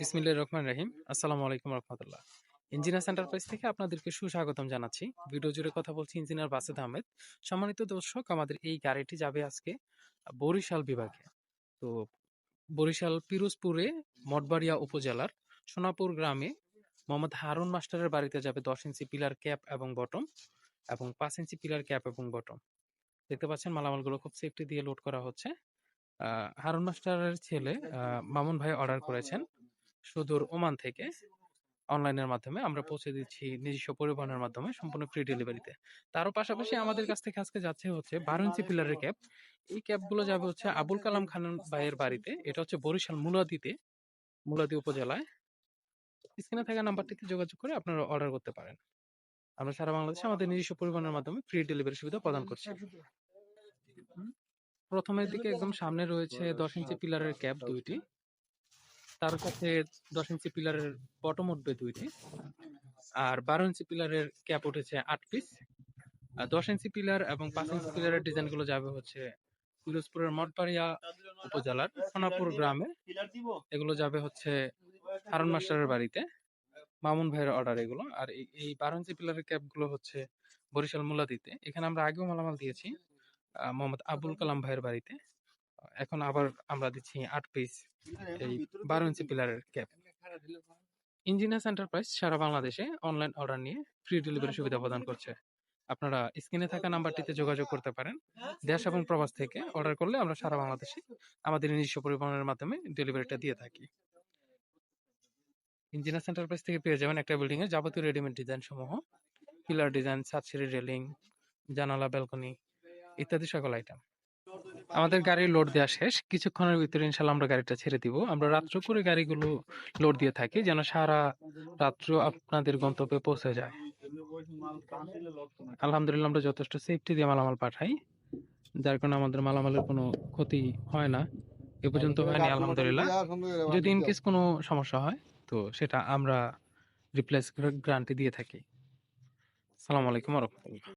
বিসমিল্লাহ রহমান রাহিম। আসসালামু আলাইকুম রহমতুল্লাহ। ইঞ্জিনিয়ার সেন্টার প্রাইস থেকে আপনাদেরকে সুস্বাগতম জানাচ্ছি। ভিডিও জুড়ে কথা বলছি ইঞ্জিনিয়ার বাসেদ আহমেদ। সম্মানিত দর্শক, আমাদের এই গাড়িটি যাবে আজকে বরিশাল বিভাগে। তো বরিশাল পিরোজপুরে মঠবাড়িয়া উপজেলার সোনাপুর গ্রামে মোহাম্মদ হারুন মাস্টারের বাড়িতে যাবে দশ ইঞ্চি পিলার ক্যাপ এবং বটম এবং পাঁচ ইঞ্চি পিলার ক্যাপ এবং বটম। দেখতে পাচ্ছেন মালামালগুলো খুব সেফটি দিয়ে লোড করা হচ্ছে। হারুন মাস্টারের ছেলে মামুন ভাই অর্ডার করেছেন। সুদূর ওমান থেকে অনলাইনের মাধ্যমে আমরা পৌঁছে দিচ্ছি নিজস্ব পরিবহনের মাধ্যমে সম্পূর্ণ ফ্রি ডেলিভারিতে তারও পাশাপাশি আমাদের কাছ থেকে আজকে যাচ্ছে হচ্ছে বারো ইঞ্চি পিলারের ক্যাব এই ক্যাবগুলো যাবে হচ্ছে আবুল কালাম খান ভাইয়ের বাড়িতে। এটা হচ্ছে বরিশাল মুলাদিতে, মুলাদি উপজেলায়। স্ক্রিনে থাকা নাম্বারটিতে যোগাযোগ করে আপনারা অর্ডার করতে পারেন। আমরা সারা বাংলাদেশে আমাদের নিজস্ব পরিবহনের মাধ্যমে ফ্রি ডেলিভারি সুবিধা প্রদান করছি। প্রথমের দিকে একদম সামনে রয়েছে দশ ইঞ্চি পিলারের ক্যাব দুইটি। তার কাছে দশ ইঞ্চি পিলারের বটম উঠবে দুইটি। আর বারো ইঞ্চি পিলারের ক্যাপ উঠেছে আট পিস দশ ইঞ্চি পিলার এবং পাঁচ ইঞ্চি পিলারের ডিজাইনগুলো যাবে হচ্ছে পিরোজপুরের মঠবাড়িয়া উপজেলার সোনাপুর গ্রামে। এগুলো যাবে হচ্ছে হারুন মাস্টারের বাড়িতে। মামুন ভাইয়ের অর্ডার এগুলো। আর এই- বারো ইঞ্চি পিলারের ক্যাপগুলো হচ্ছে বরিশাল মুলাদিতে। এখানে আমরা আগেও মালামাল দিয়েছি মোহাম্মদ আবুল কালাম ভাইয়ের বাড়িতে। এখন আবার আমরা দিচ্ছি আট পিস এই বারো ইঞ্চি পিলারের ক্যাপ ইঞ্জিনিয়ার্স এন্টারপ্রাইজ সারা বাংলাদেশে অনলাইন অর্ডার নিয়ে ফ্রি ডেলিভারি সুবিধা প্রদান করছে। আপনারা স্ক্রিনে থাকা নাম্বারটিতে যোগাযোগ করতে পারেন। দেশ এবং প্রবাস থেকে অর্ডার করলে আমরা সারা বাংলাদেশে আমাদের নিজস্ব পরিবহনের মাধ্যমে ডেলিভারিটা দিয়ে থাকি। ইঞ্জিনিয়ার্স এন্টারপ্রাইজ থেকে পেয়ে যাবেন একটা বিল্ডিং এর যাবতীয় রেডিমেড ডিজাইন সমূহ। পিলার ডিজাইন ছাদসিঁড়ি রেলিং জানালা ব্যালকনি ইত্যাদি সকল আইটেম আমাদের গাড়ির লোড দেওয়া শেষ। কিছুক্ষণের ভিতরে ইনশাল্লাহ আমরা গাড়িটা ছেড়ে দিব। আমরা রাত্র করে গাড়িগুলো লোড দিয়ে থাকি যেন সারা রাত্র আপনাদের গন্তব্যে পৌঁছে যায়। আলহামদুলিল্লাহ আমরা যথেষ্ট সেফটি দিয়ে মালামাল পাঠাই। যার কারণে আমাদের মালামালের কোনো ক্ষতি হয় না। এ পর্যন্ত হয়নি আলহামদুলিল্লাহ। যদি ইন কেস কোনো সমস্যা হয় তো সেটা আমরা রিপ্লেস গ্যারান্টি দিয়ে থাকি। সালাম আলাইকুম রহমতুল্লাহ।